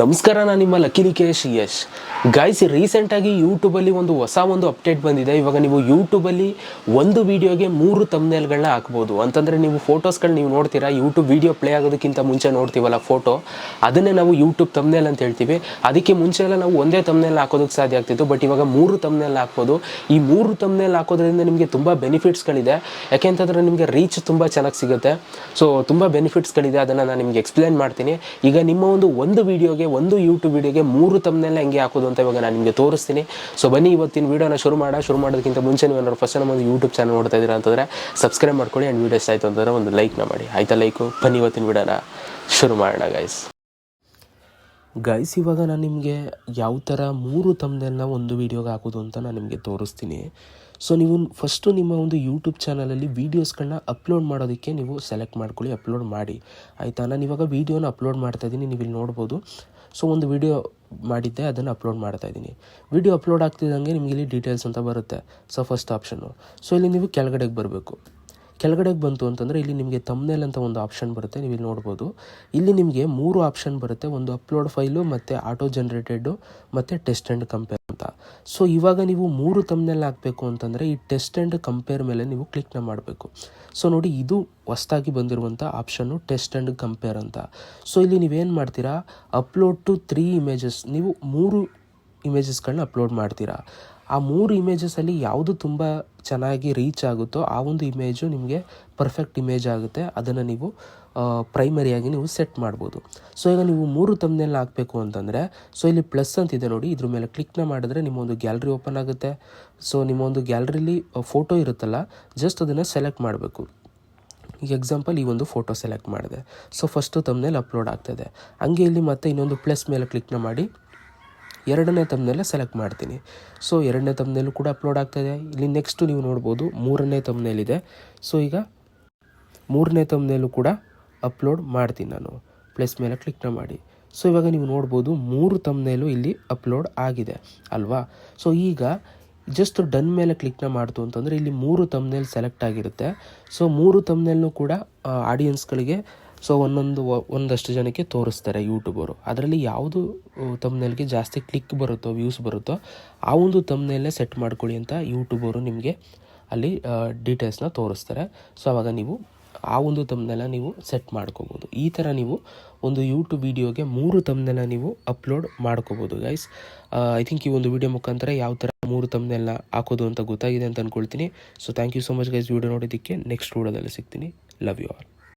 ನಮಸ್ಕಾರ ನಾನು ನಿಮ್ಮ ಲಕ್ಕಿ ನಿಕೇಶ್ ಯಶ್. ಗೈಸ್ ರೀಸೆಂಟಾಗಿ ಯೂಟ್ಯೂಬಲ್ಲಿ ಒಂದು ಹೊಸ ಒಂದು ಅಪ್ಡೇಟ್ ಬಂದಿದೆ. ಇವಾಗ ನೀವು ಯೂಟ್ಯೂಬಲ್ಲಿ ಒಂದು ವೀಡಿಯೋಗೆ ಮೂರು ತಮ್ನೆಲ್ಗಳನ್ನ ಹಾಕ್ಬೋದು. ಅಂತಂದರೆ ನೀವು ಫೋಟೋಸ್ಗಳು ನೀವು ನೋಡ್ತೀರಾ ಯೂಟ್ಯೂಬ್ ವೀಡಿಯೋ ಪ್ಲೇ ಆಗೋದಕ್ಕಿಂತ ಮುಂಚೆ ನೋಡ್ತೀವಲ್ಲ ಫೋಟೋ ಅದನ್ನೇ ನಾವು ಯೂಟ್ಯೂಬ್ ತಮ್ನೆಲ್ ಅಂತ ಹೇಳ್ತೀವಿ. ಅದಕ್ಕೆ ಮುಂಚೆ ಎಲ್ಲ ನಾವು ಒಂದೇ ತಮ್ನೆಲ್ ಹಾಕೋದಕ್ಕೆ ಸಾಧ್ಯ ಆಗ್ತಿತ್ತು. ಬಟ್ ಇವಾಗ ಮೂರು ತಮ್ನೆಲ್ ಹಾಕ್ಬೋದು. ಈ ಮೂರು ತಮ್ನೆಲ್ ಹಾಕೋದ್ರಿಂದ ನಿಮಗೆ ತುಂಬ ಬೆನಿಫಿಟ್ಸ್ಗಳಿದೆ ಯಾಕೆಂತಂದರೆ ನಿಮಗೆ ರೀಚ್ ತುಂಬ ಚೆನ್ನಾಗಿ ಸಿಗುತ್ತೆ. ಸೊ ತುಂಬ ಬೆನಿಫಿಟ್ಸ್ಗಳಿದೆ ಅದನ್ನು ನಾನು ನಿಮಗೆ ಎಕ್ಸ್ಪ್ಲೇನ್ ಮಾಡ್ತೀನಿ. ಈಗ ನಿಮ್ಮ ಒಂದು ಒಂದು ವೀಡಿಯೋಗೆ ಒಂದು ಯೂಟ್ಯೂಬ್ ವಿಡಿಯೋಗೆ ಮೂರು ತಮ್ಮನೆಲ್ಲ ಹೆಂಗೆ ಹಾಕೋದು ಅಂತ ಇವಾಗ ನಾನು ನಿಮಗೆ ತೋರಿಸ್ತೀನಿ. ಸೊ ಬನ್ನಿ ಇವತ್ತಿನ ವೀಡಿಯೋನ ಶುರು ಮಾಡ ಶುರು ಮಾಡೋದಕ್ಕಿಂತ ಮುಂಚೆ ನೀವು ಏನಾದ್ರು ಫಸ್ಟ್ ನಮ್ಮ ಒಂದು ಯೂಟ್ಯೂಬ್ ಚಾನಲ್ ನೋಡ್ತಾ ಇದ್ದೀರಾ ಅಂತಂದರೆ ಸಬ್ಸ್ಕ್ರೈಬ್ ಮಾಡ್ಕೊಳ್ಳಿ ಆ್ಯಂಡ್ ವೀಡಿಯೋಸ್ ಆಯಿತು ಅಂತಂದರೆ ಒಂದು ಲೈಕ್ನ ಮಾಡಿ. ಆಯಿತಾ ಲೈಕು ಬನ್ನಿ ಇವತ್ತಿನ ವೀಡಿಯೋನ ಶುರು ಮಾಡೋಣ ಗೈಸ್ ಗೈಸ್ ಇವಾಗ ನಾನು ನಿಮಗೆ ಯಾವ ಥರ ಮೂರು ತಮ್ಮದೆಲ್ಲ ಒಂದು ವೀಡಿಯೋಗೆ ಹಾಕೋದು ಅಂತ ನಾನು ನಿಮಗೆ ತೋರಿಸ್ತೀನಿ. ಸೊ ನೀವು ಫಸ್ಟು ನಿಮ್ಮ ಒಂದು ಯೂಟ್ಯೂಬ್ ಚಾನಲಲ್ಲಿ ವೀಡಿಯೋಸ್ಗಳನ್ನ ಅಪ್ಲೋಡ್ ಮಾಡೋದಕ್ಕೆ ನೀವು ಸೆಲೆಕ್ಟ್ ಮಾಡ್ಕೊಳ್ಳಿ ಅಪ್ಲೋಡ್ ಮಾಡಿ. ಆಯಿತಾ? ನಾನು ಇವಾಗ ವೀಡಿಯೋನ ಅಪ್ಲೋಡ್ ಮಾಡ್ತಾ ಇದ್ದೀನಿ ನೀವು ಇಲ್ಲಿ ನೋಡ್ಬೋದು. ಸೊ ಒಂದು ವಿಡಿಯೋ ಮಾಡಿದ್ದೆ, ಅದನ್ನು ಅಪ್ಲೋಡ್ ಮಾಡ್ತಾ ಇದ್ದೀನಿ ವೀಡಿಯೋ ಅಪ್ಲೋಡ್ ಆಗ್ತಿದ್ದಂಗೆ ನಿಮಗೆ ಇಲ್ಲಿ ಡೀಟೇಲ್ಸ್ ಅಂತ ಬರುತ್ತೆ. ಸೊ ಫಸ್ಟ್ ಆಪ್ಷನ್ನು ಸೊ ಇಲ್ಲಿ ನೀವು ಕೆಳಗಡೆಗೆ ಬರಬೇಕು. ಕೆಳಗಡೆಗೆ ಬಂತು ಅಂತಂದರೆ ಇಲ್ಲಿ ನಿಮಗೆ ತಮ್ನೇಲ್ ಅಂತ ಒಂದು ಆಪ್ಷನ್ ಬರುತ್ತೆ, ನೀವು ಇಲ್ಲಿ ನೋಡ್ಬೋದು. ಇಲ್ಲಿ ನಿಮಗೆ ಮೂರು ಆಪ್ಷನ್ ಬರುತ್ತೆ, ಒಂದು ಅಪ್ಲೋಡ್ ಫೈಲು ಮತ್ತು ಆಟೋ ಜನ್ರೇಟೆಡು ಮತ್ತು ಟೆಸ್ಟ್ ಆ್ಯಂಡ್ ಕಂಪೇರ್ ಅಂತ. ಸೊ ಇವಾಗ ನೀವು ಮೂರು ತಮ್ನೇಲ್ ಹಾಕಬೇಕು ಅಂತಂದರೆ ಈ ಟೆಸ್ಟ್ ಆ್ಯಂಡ್ ಕಂಪೇರ್ ಮೇಲೆ ನೀವು ಕ್ಲಿಕ್ನ ಮಾಡಬೇಕು. ಸೊ ನೋಡಿ, ಇದು ಹೊಸ್ದಾಗಿ ಬಂದಿರುವಂಥ ಆಪ್ಷನ್ನು ಟೆಸ್ಟ್ ಆ್ಯಂಡ್ ಕಂಪೇರ್ ಅಂತ. ಸೊ ಇಲ್ಲಿ ನೀವೇನು ಮಾಡ್ತೀರಾ? ಅಪ್ಲೋಡ್ ಟು ತ್ರೀ ಇಮೇಜಸ್ ನೀವು ಮೂರು ಇಮೇಜಸ್ಗಳನ್ನ ಅಪ್ಲೋಡ್ ಮಾಡ್ತೀರಾ? ಆ ಮೂರು ಇಮೇಜಸ್ಸಲ್ಲಿ ಯಾವುದು ತುಂಬ ಚೆನ್ನಾಗಿ ರೀಚ್ ಆಗುತ್ತೋ ಆ ಒಂದು ಇಮೇಜು ನಿಮಗೆ ಪರ್ಫೆಕ್ಟ್ ಇಮೇಜ್ ಆಗುತ್ತೆ. ಅದನ್ನು ನೀವು ಪ್ರೈಮರಿಯಾಗಿ ನೀವು ಸೆಟ್ ಮಾಡ್ಬೋದು. ಸೊ ಈಗ ನೀವು ಮೂರು ತಮ್ಮನೆಲ್ಲ ಹಾಕಬೇಕು ಅಂತಂದರೆ ಸೊ ಇಲ್ಲಿ ಪ್ಲಸ್ ಅಂತಿದೆ ನೋಡಿ. ಇದ್ರ ಮೇಲೆ ಕ್ಲಿಕ್ನ ಮಾಡಿದ್ರೆ ನಿಮ್ಮ ಒಂದು ಗ್ಯಾಲರಿ ಓಪನ್ ಆಗುತ್ತೆ. ಸೊ ನಿಮ್ಮೊಂದು ಗ್ಯಾಲ್ರಿಲಿ ಫೋಟೋ ಇರುತ್ತಲ್ಲ ಜಸ್ಟ್ ಅದನ್ನು ಸೆಲೆಕ್ಟ್ ಮಾಡಬೇಕು. ಈಗ ಎಕ್ಸಾಂಪಲ್ ಈ ಒಂದು ಫೋಟೋ ಸೆಲೆಕ್ಟ್ ಮಾಡಿದೆ. ಸೊ ಫಸ್ಟು ತಮ್ಮನೇಲಿ ಅಪ್ಲೋಡ್ ಆಗ್ತದೆ ಹಂಗೆ ಇಲ್ಲಿ ಮತ್ತೆ ಇನ್ನೊಂದು ಪ್ಲಸ್ ಮೇಲೆ ಕ್ಲಿಕ್ನ ಮಾಡಿ. ಎರಡನೇ ತಮ್ನೆಲ್ಲ ಸೆಲೆಕ್ಟ್ ಮಾಡ್ತೀನಿ. ಸೊ ಎರಡನೇ ತಮ್ನೆಲ್ಲೂ ಕೂಡ ಅಪ್ಲೋಡ್ ಆಗ್ತಾಯಿದೆ. ಇಲ್ಲಿ ನೆಕ್ಸ್ಟು ನೀವು ನೋಡ್ಬೋದು, ಮೂರನೇ ತಮ್ಮನೇಲಿದೆ ಸೊ ಈಗ ಮೂರನೇ ತಮ್ನೆಲ್ಲೂ ಕೂಡ ಅಪ್ಲೋಡ್ ಮಾಡ್ತೀನಿ ನಾನು. ಪ್ಲಸ್ ಮೇಲೆ ಕ್ಲಿಕ್ನ ಮಾಡಿ. ಸೊ ಇವಾಗ ನೀವು ನೋಡ್ಬೋದು, ಮೂರು ತಮ್ನೆಲ್ಲೂ ಇಲ್ಲಿ ಅಪ್ಲೋಡ್ ಆಗಿದೆ ಅಲ್ವಾ? ಸೊ ಈಗ ಜಸ್ಟ್ ಡನ್ ಮೇಲೆ ಕ್ಲಿಕ್ನ ಮಾಡ್ತು ಅಂತಂದರೆ ಇಲ್ಲಿ ಮೂರು ತಮ್ನೆಲ್ ಸೆಲೆಕ್ಟ್ ಆಗಿರುತ್ತೆ. ಸೊ ಮೂರು ತಮ್ನೆಲ್ಲೂ ಕೂಡ ಆಡಿಯನ್ಸ್ಗಳಿಗೆ ಸೊ ಒಂದೊಂದು ಒಂದಷ್ಟು ಜನಕ್ಕೆ ತೋರಿಸ್ತಾರೆ ಯೂಟ್ಯೂಬರು. ಅದರಲ್ಲಿ ಯಾವುದು ತಮ್ನೆಲ್ಗೆ ಜಾಸ್ತಿ ಕ್ಲಿಕ್ ಬರುತ್ತೋ ವ್ಯೂಸ್ ಬರುತ್ತೋ, ಆ ಒಂದು ತಮ್ನೇಲ್ನೇ ಸೆಟ್ ಮಾಡ್ಕೊಳ್ಳಿ ಅಂತ ಯೂಟ್ಯೂಬರು ನಿಮಗೆ ಅಲ್ಲಿ ಡೀಟೇಲ್ಸ್ನ ತೋರಿಸ್ತಾರೆ. ಸೊ ಆವಾಗ ನೀವು ಆ ಒಂದು ತಮ್ಮನೆಲ್ಲ ನೀವು ಸೆಟ್ ಮಾಡ್ಕೋಬೋದು. ಈ ಥರ ನೀವು ಒಂದು ಯೂಟ್ಯೂಬ್ ವೀಡಿಯೋಗೆ ಮೂರು ತಮ್ಮನೆಲ್ಲ ನೀವು ಅಪ್ಲೋಡ್ ಮಾಡ್ಕೋಬೋದು ಗೈಸ್ ಐ ಥಿಂಕ್ ಈ ಒಂದು ವಿಡಿಯೋ ಮುಖಾಂತರ ಯಾವ ಥರ ಮೂರು ತಮ್ನೆಲ್ಲ ಹಾಕೋದು ಅಂತ ಗೊತ್ತಾಗಿದೆ ಅಂತ ಅಂದ್ಕೊಳ್ತೀನಿ so thank you so much guys video ನೋಡೋದಕ್ಕೆ ನೆಕ್ಸ್ಟ್ ವಿಡಿಯೋದಲ್ಲಿ ಸಿಗ್ತೀನಿ. Love you all